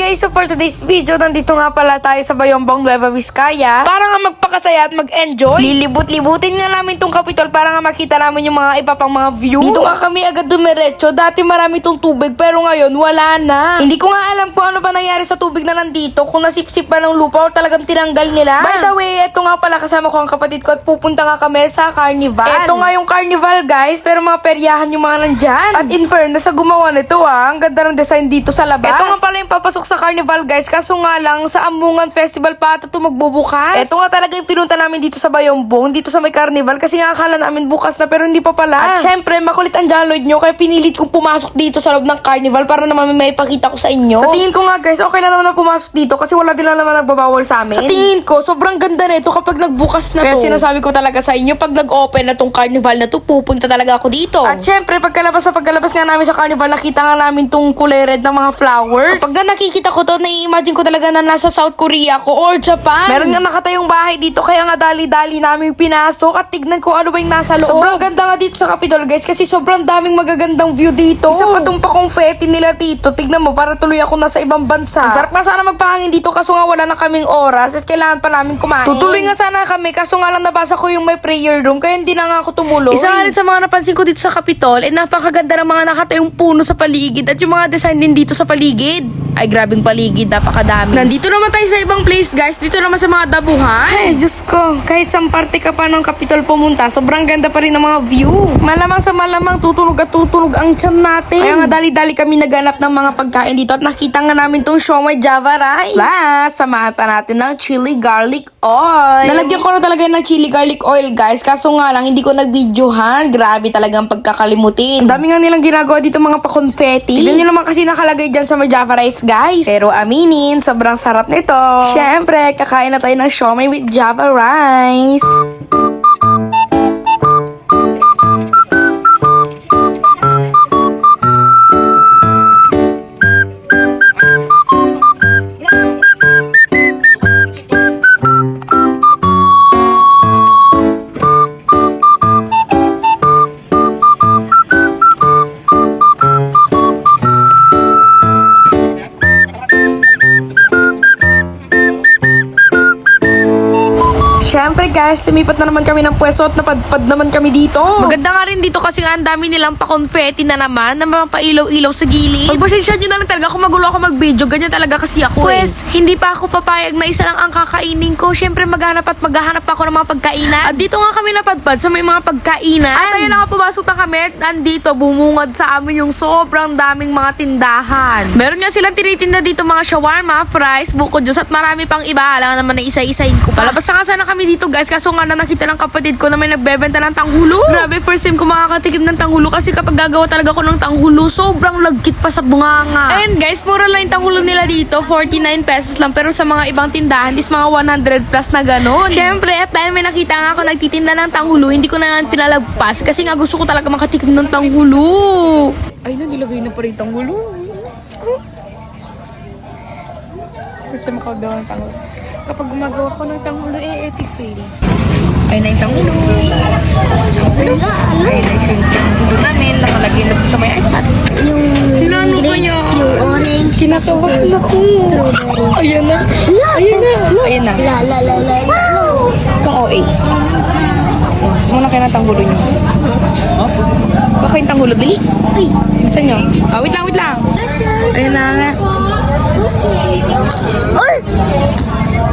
guys, so for today's video, nandito nga pala tayo sa Bayombong Nueva Vizcaya para nga magpakasaya at mag-enjoy. Lilibut-libutin nga namin tong kapitol para nga makita namin yung mga iba pang mga view. Dito nga kami agad dumiretso. Dati marami tong tubig pero ngayon wala na. Hindi ko nga alam kung ano ba nangyari sa tubig na nandito. Kung nasipsip pa ng lupa o talagang tinanggal nila. By the way, eto nga pala kasama ko ang kapatid ko at pupunta nga kami sa carnival. Eto nga yung carnival guys, pero mga peryahan yung mga nandyan. At in fairness sa gumawa nito ah, ang ganda ng design dito sa labas. Eto nga pala yung papasok sa carnival guys, kaso nga lang sa Amungan Festival pa ito magbubukas. Eto nga talaga yung pinunta namin dito sa Bayombong, dito sa may carnival kasi nga akala namin bukas na pero hindi pa pala. At syempre, makulit ang jaloid nyo kaya pinilit kong pumasok dito sa loob ng carnival para naman may ipakita ko sa inyo. Sa tingin ko nga guys, okay na naman na pumasok dito kasi wala din na naman nagbabawal sa amin. Sa tingin ko, sobrang ganda nito kapag nagbukas na Kaya to. sinasabi ko talaga sa inyo, pag nag-open na tong carnival na to, pupunta talaga ako dito. At syempre, pagkalabas sa pagkalabas nga namin sa carnival, nakita nga namin tong kulay red ng mga flowers. Kapag nga nakikita ko to, nai-imagine ko talaga na nasa South Korea ko or Japan. Meron nga nakatayong bahay dito, kaya nga dali-dali namin pinasok at tignan ko ano ba yung nasa loob. Sobrang ganda nga dito sa Capitol, guys, kasi sobrang daming magagandang view dito. Isa pa tong pa-confetti nila dito. Tignan mo, para tuloy ako nasa ibang bansa. Ang sarap na sana magpahangin dito, kaso nga wala na kaming oras at kailangan pa namin kumain. Tutuloy nga sana kami, kaso nga lang nabasa ko yung may prayer room, kaya hindi na nga ako tumuloy. Isa nga rin sa mga napansin ko dito sa Capitol, eh napakaganda ng mga nakatayong puno sa paligid at yung mga design din dito sa paligid. Ay, grabing paligid, napakadami. Nandito naman tayo sa ibang place, guys. Dito naman sa mga dabuhan. Ay, Diyos ko. Kahit sa parte ka pa ng Capitol pumunta, sobrang ganda pa rin ng mga view. Malamang sa malamang tutunog at tutunog ang tiyan natin. Kaya nga dali-dali kami naghanap ng mga pagkain dito at nakita nga namin tong siomay java rice. Plus, samahan pa natin ng chili garlic oil. Nalagyan ko na talaga ng chili garlic oil, guys. Kaso nga lang, hindi ko nag-videohan. Grabe talagang pagkakalimutin. Ang dami nga nilang ginagawa dito mga pa-confetti. Tignan nyo naman kasi nakalagay dyan sa java rice, guys. Pero aminin, sobrang sarap nito. Siyempre, kakain na tayo ng siomay with java rice. Guys, lumipat na naman kami ng pwesto at napadpad naman kami dito. Maganda nga rin dito kasi nga ang dami nilang pa-confetti na naman, na mga pailaw-ilaw sa gilid. Pagpasensya nyo na lang talaga kung magulo ako mag-video, ganyan talaga kasi ako Pwes, hindi pa ako papayag na isa lang ang kakainin ko. Siyempre maghanap at maghahanap ako ng mga pagkainan. At dito nga kami napadpad sa may mga pagkainan. At ayun na nga pumasok na kami at nandito bumungad sa amin yung sobrang daming mga tindahan. Meron nga silang tinitinda dito mga shawarma, fries, buko juice at marami pang iba. Alam naman na isa-isahin ko pa. Palabas na nga sana kami dito guys kaso nga na nakita ng kapatid ko na may nagbebenta ng tanghulo. Grabe, first time ko makakatikim ng tanghulo kasi kapag gagawa talaga ko ng tanghulo, sobrang lagkit pa sa bunganga. And guys, mura lang yung tanghulo nila dito, 49 pesos lang. Pero sa mga ibang tindahan is mga 100 plus na ganun. Siyempre, at dahil may nakita nga ako nagtitinda ng tanghulo, hindi ko na nga pinalagpas kasi nga gusto ko talaga makatikim ng tanghulo. Ay nilagay na pa rin tanghulo. Gusto makagawa ng tanghulo. Kapag gumagawa ko ng tanghulo, eh, epic fail. Ayun na yung tanghulo. Tanghulo. Ayun na yung tanghulo namin. Nakalagay na po sa may ice pot. Yung Sinano ko grapes, niya? yung orange, Kinakabahan ako. strawberry. Ayan na. Ayan na. Ayan na. La la la la la. Itong OA. Muna kayo ng tanghulo niyo. Baka yung tanghulo, dali. Ay, Saan nyo? Ah, wait lang, wait lang. Ayun na nga. Ay!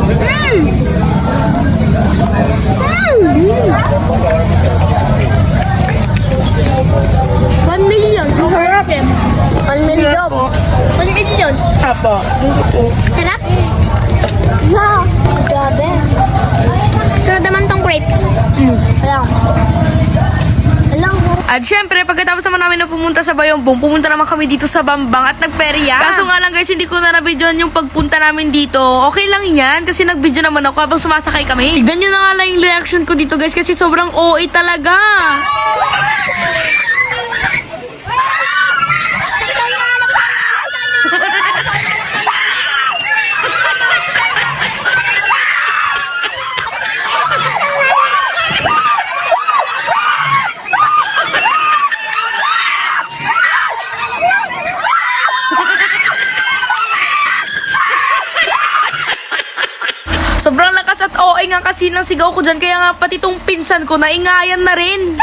Mm! Mm! One million. Ang sarap eh. One million. One million. Apo. Sarap? Wow. Grabe. Sarap naman tong grapes. Mm. Alam. Alam. At syempre, pagkatapos naman namin na pumunta sa Bayombong, pumunta naman kami dito sa Bambang at nagperya. Kaso nga lang guys, hindi ko na nabidyoan yung pagpunta namin dito. Okay lang yan, kasi nagbidyo naman ako habang sumasakay kami. Tignan nyo na nga lang yung reaction ko dito guys, kasi sobrang OA talaga. Sobrang lakas at OA nga kasi ng sigaw ko dyan, kaya nga pati tong pinsan ko naingayan na rin.